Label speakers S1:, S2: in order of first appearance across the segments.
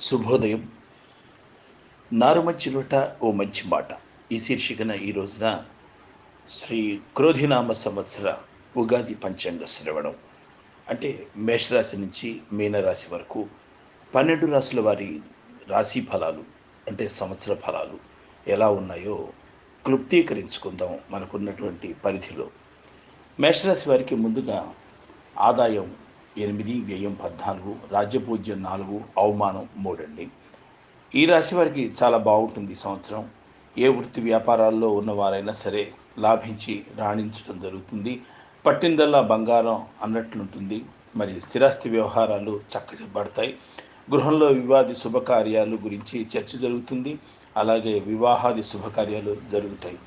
S1: శుభోదయం. నారు మంచి లోట ఓ మంచి మాట. ఈ శీర్షికన ఈ రోజున శ్రీ క్రోధినామ సంవత్సర ఉగాది పంచాంగ శ్రవణం. అంటే మేషరాశి నుంచి మీనరాశి వరకు పన్నెండు రాశుల వారి రాశి ఫలాలు అంటే సంవత్సర ఫలాలు ఎలా ఉన్నాయో క్లుప్తీకరించుకుందాం మనకున్నటువంటి పరిధిలో. మేషరాశి వారికి ముందుగా ఆదాయం ఎనిమిది వ్యయం పద్నాలుగు రాజ్యపూజ్యం నాలుగు అవమానం మూడండి. ఈ రాశి వారికి చాలా బాగుంటుంది ఈ సంవత్సరం. ఏ వృత్తి వ్యాపారాల్లో ఉన్నవారైనా సరే లాభించి రాణించడం జరుగుతుంది. పట్టిందల్లా బంగారం అన్నట్లుంటుంది. మరి స్థిరాస్తి వ్యవహారాలు చక్కజబడతాయి గృహంలో వివాది శుభకార్యాలు గురించి చర్చ జరుగుతుంది. అలాగే వివాహాది శుభకార్యాలు జరుగుతాయి.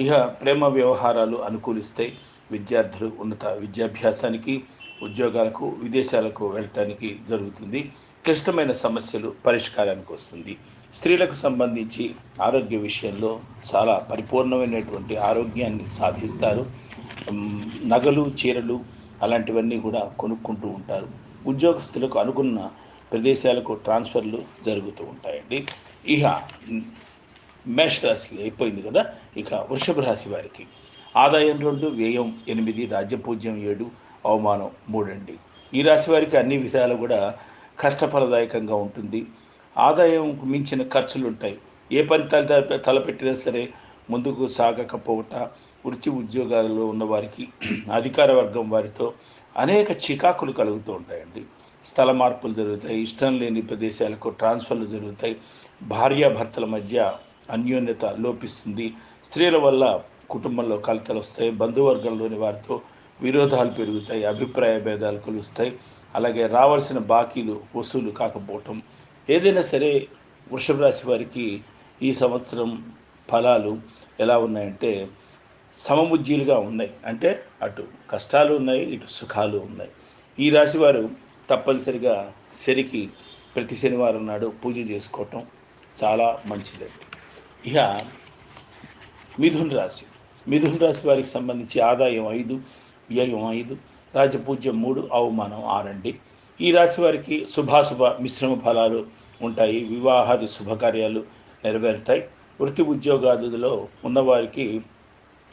S1: ఇక ప్రేమ వ్యవహారాలు అనుకూలిస్తాయి. విద్యార్థులు ఉన్నత విద్యాభ్యాసానికి ఉద్యోగాలకు విదేశాలకు వెళ్ళటానికి జరుగుతుంది. క్లిష్టమైన సమస్యలు పరిష్కారానికి వస్తుంది. స్త్రీలకు సంబంధించి ఆరోగ్య విషయంలో చాలా పరిపూర్ణమైనటువంటి ఆరోగ్యాన్ని సాధిస్తారు. నగలు చీరలు అలాంటివన్నీ కూడా కొనుక్కుంటూ ఉంటారు. ఉద్యోగస్తులకు అనుకున్న ప్రదేశాలకు ట్రాన్స్ఫర్లు జరుగుతూ ఉంటాయండి. ఇక ఉమ్, మేషరాశి అయిపోయింది కదా? ఇక వృషభ రాశి వారికి ఆదాయం రెండు వ్యయం ఎనిమిది రాజ్యపూజ్యం ఏడు అవమానం మూడండి. ఈ రాశి వారికి అన్ని విధాలు కూడా కష్టఫలదాయకంగా ఉంటుంది. ఆదాయం మించిన ఖర్చులు ఉంటాయి ఏ పని తల తలపెట్టినా సరే ముందుకు సాగకపోవట వృత్తి ఉద్యోగాలలో ఉన్నవారికి అధికార వర్గం వారితో అనేక చికాకులు కలుగుతూ ఉంటాయండి. స్థల మార్పులు జరుగుతాయి ఇష్టం లేని ప్రదేశాలకు ట్రాన్స్ఫర్లు జరుగుతాయి. భార్యాభర్తల మధ్య అన్యోన్యత లోపిస్తుంది. స్త్రీల వల్ల కుటుంబంలో కలతలు వస్తాయి బంధువర్గంలోని వారితో విరోధాలు పెరుగుతాయి అభిప్రాయ భేదాలు కలుస్తాయి. అలాగే రావాల్సిన బాకీలు వసూలు కాకపోవటం. ఏదైనా సరే వృషభ రాశి వారికి ఈ సంవత్సరం ఫలాలు ఎలా ఉన్నాయంటే సమముజ్జీలుగా ఉన్నాయి. అంటే అటు కష్టాలు ఉన్నాయి ఇటు సుఖాలు ఉన్నాయి. ఈ రాశివారు తప్పనిసరిగా శరికి ప్రతి శనివారం నాడు పూజ చేసుకోవటం చాలా మంచిదండి ఇక మిథున్ రాశి. మిథున్ రాశి వారికి సంబంధించి ఆదాయం ఐదు వ్యయం ఐదు రాజపూజ్యం మూడు అవమానం ఆరండి. ఈ రాశి వారికి శుభాశుభ మిశ్రమ ఫలాలు ఉంటాయి. వివాహాది శుభకార్యాలు నెరవేరుతాయి. వృత్తి ఉద్యోగాదులో ఉన్నవారికి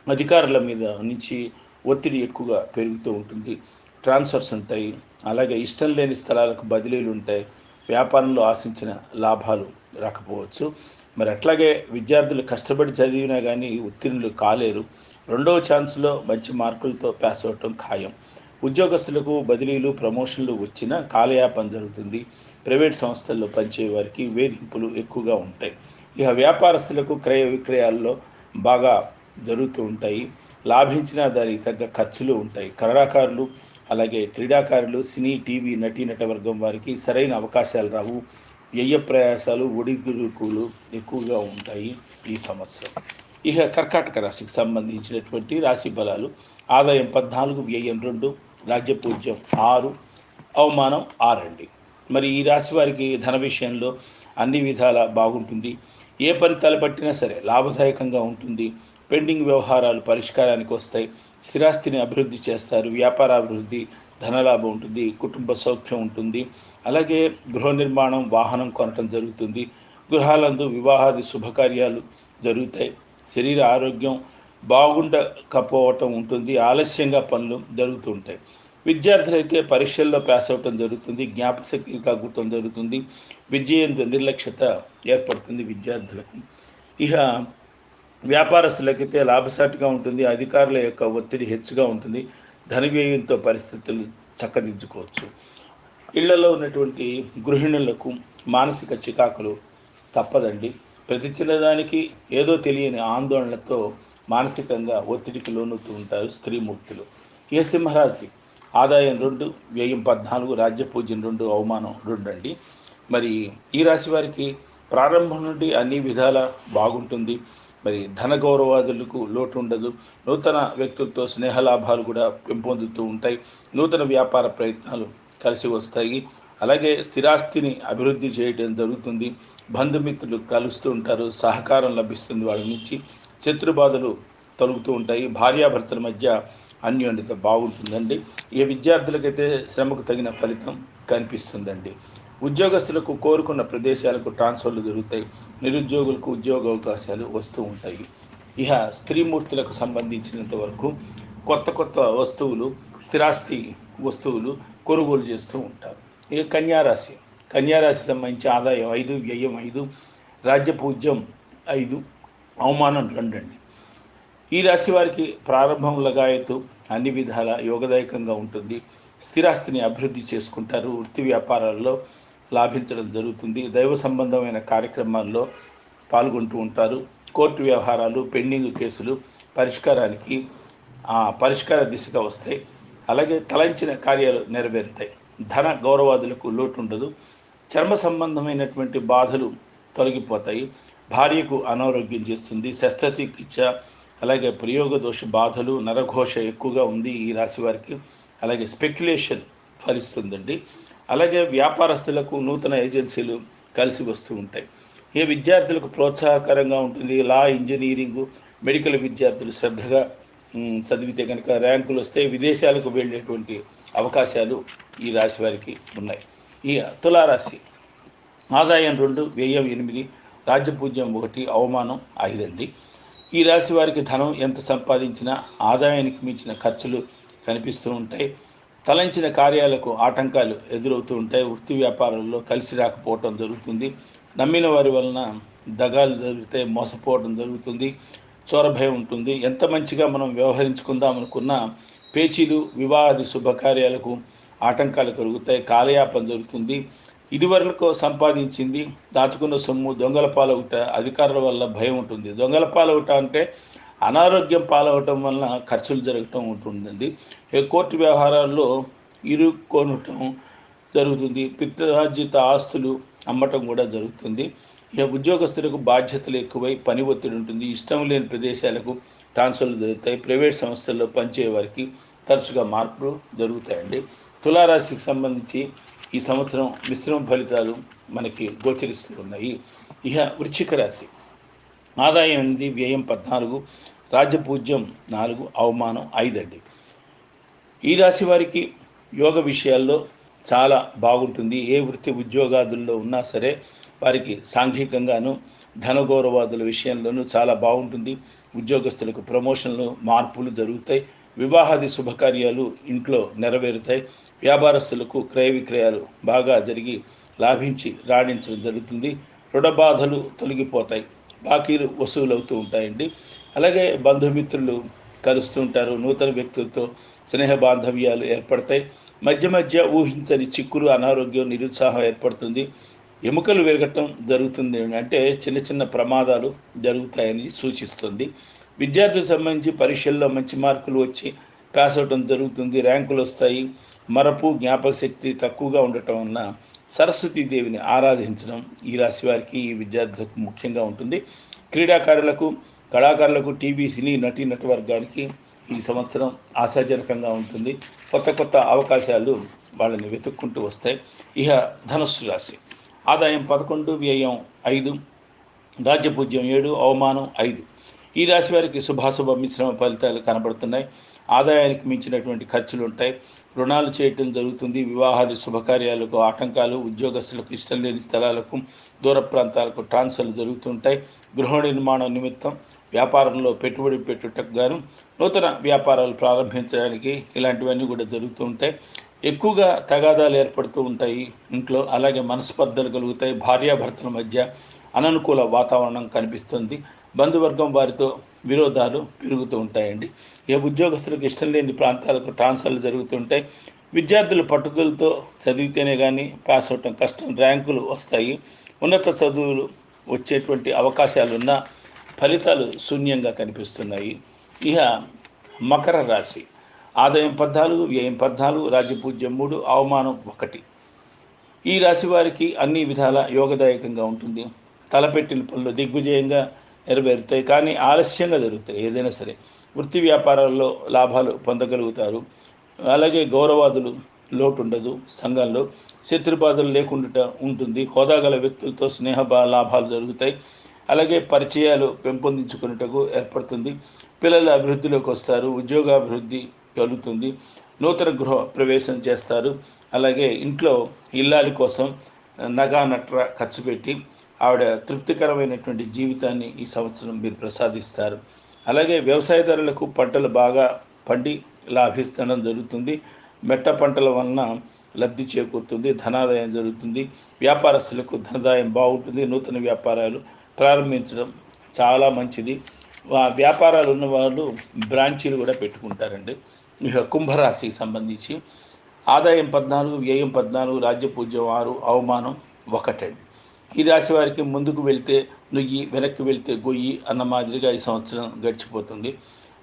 S1: అధికారుల మీద నుంచి ఒత్తిడి ఎక్కువగా పెరుగుతూ ఉంటుంది. ట్రాన్స్ఫర్స్ ఉంటాయి. అలాగే ఇష్టం లేని స్థలాలకు బదిలీలు ఉంటాయి. వ్యాపారంలో ఆశించిన లాభాలు రాకపోవచ్చు. మరి అట్లాగే విద్యార్థులు కష్టపడి చదివినా కానీ ఉత్తీర్ణులు కాలేరు. రెండవ ఛాన్స్లో మంచి మార్కులతో పాస్ అవటం ఖాయం. ఉద్యోగస్తులకు బదిలీలు ప్రమోషన్లు వచ్చినా కాలయాపన జరుగుతుంది. ప్రైవేట్ సంస్థల్లో పనిచేయ వారికి వేధింపులు ఎక్కువగా ఉంటాయి. ఇక వ్యాపారస్తులకు క్రయ విక్రయాల్లో బాగా జరుగుతూ ఉంటాయి. లాభించిన దానికి తగ్గ ఖర్చులు ఉంటాయి. కళాకారులు అలాగే క్రీడాకారులు సినీ టీవీ నటీనట వర్గం వారికి సరైన అవకాశాలు రావు. వ్యయ ప్రయాసాలు ఒడిదుడుకులు ఎక్కువగా ఉంటాయి ఈ సంవత్సరం. ఇక కర్కాటక రాశికి సంబంధించినటువంటి రాశి బలాలు ఆదాయం పద్నాలుగు వ్యయం రెండు రాజ్యపూజ్యం ఆరు అవమానం ఆరండి. మరి ఈ రాశి వారికి ధన విషయంలో అన్ని విధాల బాగుంటుంది. ఏ పని తలపట్టినా సరే లాభదాయకంగా ఉంటుంది. పెండింగ్ వ్యవహారాలు పరిష్కారానికి వస్తాయి. స్థిరాస్తిని అభివృద్ధి చేస్తారు. వ్యాపార అభివృద్ధి ధనలాభం ఉంటుంది. కుటుంబ సౌఖ్యం ఉంటుంది. అలాగే గృహ నిర్మాణం వాహనం కొనటం జరుగుతుంది. గృహాలందు వివాహాది శుభకార్యాలు జరుగుతాయి. శరీర ఆరోగ్యం బాగుండకపోవటం ఉంటుంది ఆలస్యంగా పనులు జరుగుతుంటాయి. విద్యార్థులైతే పరీక్షల్లో పాస్ అవటం జరుగుతుంది జ్ఞాపశక్తి తగ్గుతూ జరుగుతుంది విజయం నిర్లక్ష్యత ఏర్పడుతుంది విద్యార్థులకు. ఇక వ్యాపారస్తులకైతే లాభసాటిగా ఉంటుంది అధికారుల యొక్క ఒత్తిడి హెచ్చుగా ఉంటుంది ధన వ్యయంతో పరిస్థితులు చక్కదిద్దుకోవచ్చు. ఇళ్ళలో ఉన్నటువంటి గృహిణులకు మానసిక చికాకులు తప్పదండి. ప్రతి చిన్నదానికి ఏదో తెలియని ఆందోళనతో మానసికంగా ఒత్తిడికి లోనవుతూ ఉంటారు స్త్రీమూర్తులు. ఏ సింహరాశి ఆదాయం రెండు వ్యయం పద్నాలుగు రాజ్యపూజ్యం రెండు అవమానం రెండు అండి. మరి ఈ రాశి వారికి ప్రారంభం నుండి అన్ని విధాల బాగుంటుంది. మరి ధన గౌరవాదులకు లోటు ఉండదు. నూతన వ్యక్తులతో స్నేహలాభాలు కూడా పెంపొందుతూ ఉంటాయి. నూతన వ్యాపార ప్రయత్నాలు కలిసి వస్తాయి. అలాగే స్థిరాస్తిని అభివృద్ధి చేయడం జరుగుతుంది. బంధుమిత్రులు కలుస్తూ ఉంటారు. సహకారం లభిస్తుంది వాళ్ళ నుంచి. శత్రుబాధలు తొలుగుతూ ఉంటాయి. భార్యాభర్తల మధ్య అన్యోన్యత బాగుంటుందండి. ఏ విద్యార్థులకైతే శ్రమకు తగిన ఫలితం కనిపిస్తుందండి. ఉద్యోగస్తులకు కోరుకున్న ప్రదేశాలకు ట్రాన్స్ఫర్లు జరుగుతాయి. నిరుద్యోగులకు ఉద్యోగ అవకాశాలు వస్తూ ఉంటాయి. ఇక స్త్రీమూర్తులకు సంబంధించినంత వరకు కొత్త కొత్త వస్తువులు స్థిరాస్తి వస్తువులు కొనుగోలు చేస్తూ ఉంటారు. ఇక కన్యారాశి కన్యారాశి సంబంధించి ఆదాయం ఐదు వ్యయం ఐదు రాజ్యపూజ్యం ఐదు అవమానం రెండండి. ఈ రాశి వారికి ప్రారంభం లగాయతు అన్ని విధాల యోగదాయకంగా ఉంటుంది. స్థిరాస్తిని అభివృద్ధి చేసుకుంటారు. వృత్తి వ్యాపారాల్లో లాభించడం జరుగుతుంది. దైవ సంబంధమైన కార్యక్రమాల్లో పాల్గొంటూ ఉంటారు. కోర్టు వ్యవహారాలు పెండింగ్ కేసులు పరిష్కారానికి పరిష్కార దిశగా వస్తాయి. అలాగే తలంచిన కార్యాలు నెరవేరుతాయి. ధన గౌరవాదులకు లోటు ఉండదు చర్మ సంబంధమైనటువంటి బాధలు తొలగిపోతాయి. భార్యకు అనారోగ్యం చేస్తుంది. శస్త్రచికిత్స అలాగే ప్రయోగ దోష బాధలు నరఘోష ఎక్కువగా ఉంది ఈ రాశి వారికి. అలాగే స్పెక్యులేషన్ ఫలిస్తుందండి. అలాగే వ్యాపారస్తులకు నూతన ఏజెన్సీలు కలిసి వస్తూ ఉంటాయి. ఈ విద్యార్థులకు ప్రోత్సాహకరంగా ఉంటుంది? లా ఇంజనీరింగ్ మెడికల్ విద్యార్థులు శ్రద్ధగా చదివితే కనుక ర్యాంకులు వస్తే విదేశాలకు వెళ్ళేటువంటి అవకాశాలు ఈ రాశి వారికి ఉన్నాయి. ఈ తులారాశి ఆదాయం రెండు వ్యయం ఎనిమిది రాజ్యపూజ్యం ఒకటి అవమానం ఐదండి. ఈ రాశి వారికి ధనం ఎంత సంపాదించినా ఆదాయానికి మించిన ఖర్చులు కనిపిస్తూ ఉంటాయి. తలంచిన కార్యాలకు ఆటంకాలు ఎదురవుతూ ఉంటాయి. వృత్తి వ్యాపారాల్లో కలిసి రాకపోవటం జరుగుతుంది. నమ్మిన వారి వలన దగాలు జరుగుతాయి మోసపోవడం జరుగుతుంది. చోరభయం ఉంటుంది. ఎంత మంచిగా మనం వ్యవహరించుకుందాం అనుకున్నా పేచీలు వివాహాది శుభకార్యాలకు ఆటంకాలు కలుగుతాయి. కాలయాపన జరుగుతుంది. ఇదివరకు సంపాదించింది దాచుకున్న సొమ్ము దొంగల పాలవుట అధికారుల వల్ల భయం ఉంటుంది. దొంగల పాలవుట అంటే అనారోగ్యం పాలవటం వలన ఖర్చులు జరగటం ఉంటుందండి. ఏ కోర్టు వ్యవహారాల్లో ఇరుక్కొనటం జరుగుతుంది. పిత్రార్జిత ఆస్తులు అమ్మటం కూడా జరుగుతుంది. ఉద్యోగస్తులకు బాధ్యతలు ఎక్కువై పని ఒత్తిడి ఉంటుంది. ఇష్టం లేని ప్రదేశాలకు ట్రాన్స్ఫర్లు జరుగుతాయి. ప్రైవేట్ సంస్థల్లో పనిచేయ వారికి తరచుగా మార్పులు జరుగుతాయండి. తులారాశికి సంబంధించి ఈ సంవత్సరం మిశ్రమ ఫలితాలు మనకి గోచరిస్తూ ఉన్నాయి. ఇక వృశ్చిక రాశి. ఆదాయం ఎనిమిది వ్యయం పద్నాలుగు రాజపూజ్యం నాలుగు అవమానం ఐదు అండి ఈ రాశి వారికి యోగ విషయాల్లో చాలా బాగుంటుంది. ఏ వృత్తి ఉద్యోగాదుల్లో ఉన్నా సరే వారికి సాంఘికంగాను ధనగౌరవాదుల విషయంలోనూ చాలా బాగుంటుంది. ఉద్యోగస్తులకు ప్రమోషన్లు మార్పులు జరుగుతాయి. వివాహాది శుభకార్యాలు ఇంట్లో నెరవేరుతాయి. వ్యాపారస్తులకు క్రయ విక్రయాలు బాగా జరిగి లాభించి రాణించడం జరుగుతుంది. రుణ బాధలు తొలగిపోతాయి. బాకీలు వసూలవుతూ ఉంటాయండి. అలాగే బంధుమిత్రులు కలుస్తూ ఉంటారు. నూతన వ్యక్తులతో స్నేహ బాంధవ్యాలు ఏర్పడతాయి. మధ్య మధ్య ఊహించని చిక్కులు అనారోగ్యం నిరుత్సాహం ఏర్పడుతుంది. ఎముకలు విరగటం జరుగుతుంది. అంటే చిన్న చిన్న ప్రమాదాలు జరుగుతాయని సూచిస్తుంది. విద్యార్థులకు సంబంధించి పరీక్షల్లో మంచి మార్కులు వచ్చి పాస్ అవటం జరుగుతుంది. ర్యాంకులు వస్తాయి. మరపు జ్ఞాపక శక్తి తక్కువగా ఉండటం వలన సరస్వతీదేవిని ఆరాధించడం ఈ రాశి వారికి ఈ విద్యార్థులకు ముఖ్యంగా ఉంటుంది. క్రీడాకారులకు కళాకారులకు టీవీ సినీ నటీ నటవర్గానికి ఈ సంవత్సరం ఆశాజనకంగా ఉంటుంది. కొత్త కొత్త అవకాశాలు వాళ్ళని వెతుక్కుంటూ వస్తాయి. ఇహ ధనుస్సు రాశి. ఆదాయం పదకొండు వ్యయం ఐదు రాజ్యపూజ్యం ఏడు అవమానం ఐదు. ఈ రాశి వారికి శుభాశుభ మిశ్రమ ఫలితాలు కనబడుతున్నాయి. ఆదాయానికి మించినటువంటి ఖర్చులు ఉంటాయి. రుణాలు చేయటం జరుగుతుంది. వివాహాది శుభకార్యాలకు ఆటంకాలు ఉద్యోగస్తులకు ఇష్టం లేని స్థలాలకు దూర ప్రాంతాలకు ట్రాన్స్ఫర్లు జరుగుతుంటాయి గృహ నిర్మాణం నిమిత్తం వ్యాపారంలో పెట్టుబడి పెట్టుటకు గాను నూతన వ్యాపారాలు ప్రారంభించడానికి ఇలాంటివన్నీ కూడా జరుగుతూ ఉంటాయి. ఎక్కువగా తగాదాలు ఏర్పడుతూ ఉంటాయి ఇంట్లో అలాగే మనస్పర్ధలు కలుగుతాయి భార్యాభర్తల మధ్య అననుకూల వాతావరణం కనిపిస్తుంది. బంధువర్గం వారితో విరోధాలు పెరుగుతూ ఉంటాయండి. ఏ ఉద్యోగస్తులకు ఇష్టం లేని ప్రాంతాలకు ట్రాన్స్ఫర్లు జరుగుతుంటాయి విద్యార్థులు పట్టుదలతో చదివితేనే కానీ పాస్ అవటం కష్టం ర్యాంకులు వస్తాయి. ఉన్నత చదువులు వచ్చేటువంటి అవకాశాలున్న ఫలితాలు శూన్యంగా కనిపిస్తున్నాయి. ఇక మకర రాశి. ఆదాయం పద్నాలుగు వ్యయం పద్నాలుగు రాజపూజ్యం మూడు అవమానం ఒకటి. ఈ రాశి వారికి అన్ని విధాల యోగదాయకంగా ఉంటుంది. తలపెట్టిన పనులు దిగ్విజయంగా నెరవేరుతాయి కానీ ఆలస్యంగా జరుగుతాయి ఏదైనా సరే. వృత్తి వ్యాపారాల్లో లాభాలు పొందగలుగుతారు. అలాగే గౌరవాదులు లోటు ఉండదు సంఘంలో. శత్రుబాధలు లేకుండా ఉంటుంది. హోదా గల వ్యక్తులతో స్నేహ బా- లాభాలు జరుగుతాయి. అలాగే పరిచయాలు పెంపొందించుకున్నటకు ఏర్పడుతుంది. పిల్లల అభివృద్ధిలోకి వస్తారు. ఉద్యోగాభివృద్ధి కలుగుతుంది. నూతన గృహ ప్రవేశం చేస్తారు. అలాగే ఇంట్లో ఇల్లాలి కోసం నగా నట్ర ఖర్చు పెట్టి ఆవిడ తృప్తికరమైనటువంటి జీవితాన్ని ఈ సంవత్సరం మీరు ప్రసాదిస్తారు. అలాగే వ్యవసాయదారులకు పంటలు బాగా పండి లాభిస్తడం జరుగుతుంది. మెట్ట పంటల వలన లబ్ధి చేకూరుతుంది ధనాదాయం జరుగుతుంది. వ్యాపారస్తులకు ధనాదాయం బాగుంటుంది. నూతన వ్యాపారాలు ప్రారంభించడం చాలా మంచిది. వ్యాపారాలు ఉన్న వాళ్ళు బ్రాంచీలు కూడా పెట్టుకుంటారండి. కుంభరాశికి సంబంధించి ఆదాయం పద్నాలుగు వ్యయం పద్నాలుగు రాజ్యపూజ్యం ఆరు అవమానం ఒకటండి. ఈ రాశి వారికి ముందుకు వెళ్తే నుయ్యి వెనక్కి వెళ్తే గొయ్యి అన్న మాదిరిగా ఈ సంవత్సరం గడిచిపోతుంది.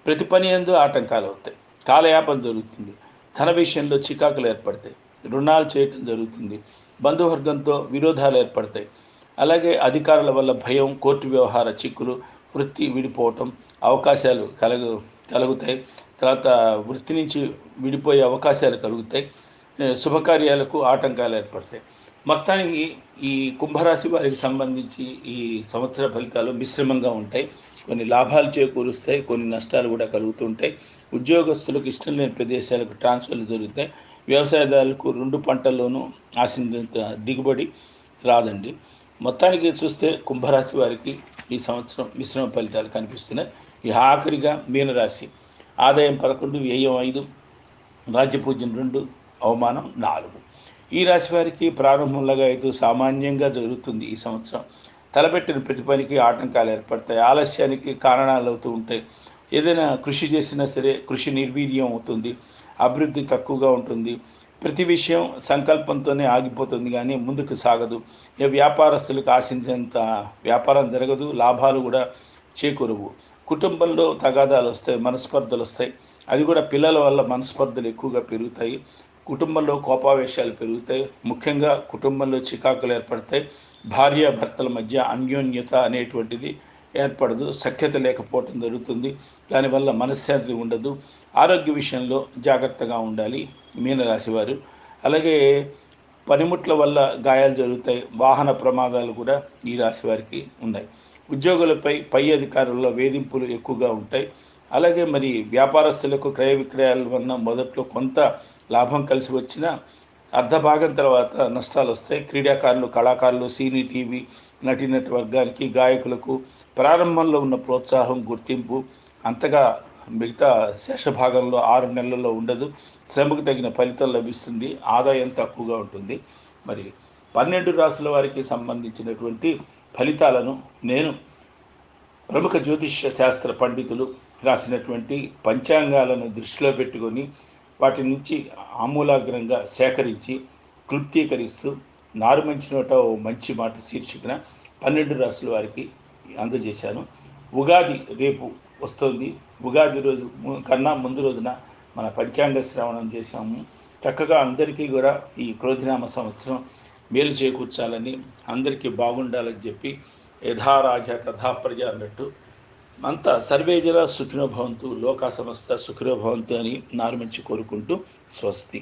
S1: ప్రతి పని ఎందు ఆటంకాలు అవుతాయి. కాలయాపన జరుగుతుంది. ధన విషయంలో చికాకులు ఏర్పడతాయి. రుణాలు చేయటం జరుగుతుంది. బంధువర్గంతో విరోధాలు ఏర్పడతాయి. అలాగే అధికారుల వల్ల భయం కోర్టు వ్యవహార చిక్కులు వృత్తి విడిపోవటం అవకాశాలు కలగ కలుగుతాయి తర్వాత వృత్తి నుంచి విడిపోయే అవకాశాలు కలుగుతాయి. శుభకార్యాలకు ఆటంకాలు ఏర్పడతాయి. మొత్తానికి ఈ కుంభరాశి వారికి సంబంధించి ఈ సంవత్సర ఫలితాలు మిశ్రమంగా ఉంటాయి. కొన్ని లాభాలు చేకూరుస్తాయి కొన్ని నష్టాలు కూడా కలుగుతుంటాయి ఉద్యోగస్తులకు ఇష్టం లేని ప్రదేశాలకు ట్రాన్స్ఫర్లు జరుగుతాయి వ్యవసాయదారులకు రెండు పంటల్లోనూ ఆశించినంత దిగుబడి రాదండి. మొత్తానికి చూస్తే కుంభరాశి వారికి ఈ సంవత్సరం మిశ్రమ ఫలితాలు కనిపిస్తున్నాయి. ఈ ఆఖరిగా మీనరాశి. ఆదాయం పదకొండు వ్యయం ఐదు రాజ్యపూజ్యం రెండు అవమానం నాలుగు. ఈ రాశి వారికి ప్రారంభంలో అయితే సామాన్యంగా జరుగుతుంది ఈ సంవత్సరం. తలపెట్టిన ప్రతి పనికి ఆటంకాలు ఏర్పడతాయి. ఆలస్యానికి కారణాలు అవుతూ ఉంటాయి. ఏదైనా కృషి చేసినా సరే కృషి నిర్వీర్యం అవుతుంది. అభివృద్ధి తక్కువగా ఉంటుంది. ప్రతి విషయం సంకల్పంతోనే ఆగిపోతుంది కానీ ముందుకు సాగదు. ఇక వ్యాపారస్తులకు ఆశించినంత వ్యాపారం జరగదు. లాభాలు కూడా చేకూరవు. కుటుంబంలో తగాదాలు వస్తాయి మనస్పర్ధలు వస్తాయి. అది కూడా పిల్లల వల్ల మనస్పర్ధలు ఎక్కువగా పెరుగుతాయి. కుటుంబంలో కోపావేశాలు పెరుగుతాయి. ముఖ్యంగా కుటుంబంలో చికాకులు ఏర్పడతాయి. భార్య భర్తల మధ్య అన్యోన్యత అనేటువంటిది ఏర్పడదు. సఖ్యత లేకపోవటం జరుగుతుంది. దానివల్ల మనశ్శాంతి ఉండదు. ఆరోగ్య విషయంలో జాగ్రత్తగా ఉండాలి మీనరాశి వారు అలాగే పనిముట్ల వల్ల గాయాలు జరుగుతాయి. వాహన ప్రమాదాలు కూడా ఈ రాశి వారికి ఉన్నాయి. ఉద్యోగులపై పై అధికారుల్లో వేధింపులు ఎక్కువగా ఉంటాయి. అలాగే మరి వ్యాపారస్తులకు క్రయ విక్రయాల వలన మొదట్లో కొంత లాభం కలిసి వచ్చినా అర్ధ భాగం తర్వాత నష్టాలు వస్తాయి. క్రీడాకారులు కళాకారులు సినీ టీవీ నటీనటి వర్గానికి గాయకులకు ప్రారంభంలో ఉన్న ప్రోత్సాహం గుర్తింపు అంతగా మిగతా శేషభాగంలో ఆరు నెలల్లో ఉండదు. శ్రమకు తగిన ఫలితం లభిస్తుంది. ఆదాయం తక్కువగా ఉంటుంది. మరి పన్నెండు రాసుల వారికి సంబంధించినటువంటి ఫలితాలను నేను ప్రముఖ జ్యోతిష్య శాస్త్ర పండితులు రాసినటువంటి పంచాంగాలను దృష్టిలో పెట్టుకొని వాటి నుంచి ఆమూలాగ్రంగా సేకరించి క్లుప్తీకరిస్తూ నారు మంచి నోట ఓ మంచి మాట శీర్షికన పన్నెండు రాసుల వారికి అందజేశాను. ఉగాది రేపు వస్తుంది. ఉగాది రోజు కన్నా ముందు రోజున మన పంచాంగ శ్రవణం చేశాము. చక్కగా అందరికీ కూడా ఈ క్రోధినామ సంవత్సరం మేలు చేకూర్చాలని అందరికీ బాగుండాలని చెప్పి యథారాజ తథా ప్రజ అన్నట్టు అంతా సర్వేజల సుఖినోభవంతు లోకా సమస్త సుఖినోభవంతు అని నారుమంచి కోరుకుంటూ స్వస్తి.